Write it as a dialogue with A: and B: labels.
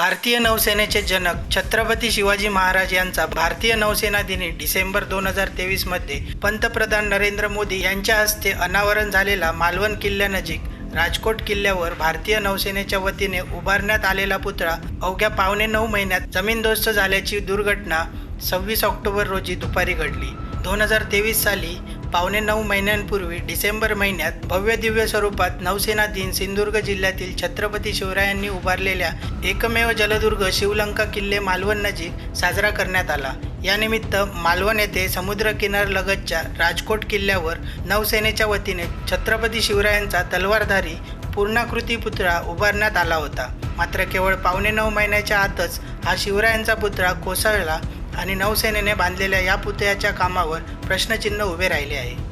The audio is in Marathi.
A: भारतीय नौसेनेचे जनक छत्रपती शिवाजी महाराज यांचा भारतीय नौसेना दिनी डिसेंबर दोन हजार तेवीसमध्ये पंतप्रधान नरेंद्र मोदी यांच्या हस्ते अनावरण झालेला मालवण किल्ल्यानजीक राजकोट किल्ल्यावर भारतीय नौसेनेच्या वतीने उभारण्यात आलेला पुतळा अवघ्या पावणे नऊ महिन्यात जमीनदोस्त झाल्याची दुर्घटना सव्वीस ऑक्टोबर रोजी दुपारी घडली. दोन हजार तेवीस साली पावणे नऊ महिन्यांपूर्वी डिसेंबर महिन्यात भव्य दिव्य स्वरूपात नौसेना दिन सिंधुदुर्ग जिल्ह्यातील छत्रपती शिवरायांनी उभारलेल्या एकमेव जलदुर्ग शिवलंका किल्ले मालवण नजीक साजरा करण्यात आला. यानिमित्त मालवण येथे समुद्रकिनारलगतच्या राजकोट किल्ल्यावर नौसेनेच्या वतीने छत्रपती शिवरायांचा तलवारधारी पूर्णाकृती पुतळा उभारण्यात आला होता. मात्र केवळ पावणे नऊ महिन्याच्या आतच हा शिवरायांचा पुतळा कोसळला आणि नौसेनेने बांधलेल्या या पुतळ्याच्या कामावर प्रश्नचिन्ह उभे राहिले आहे.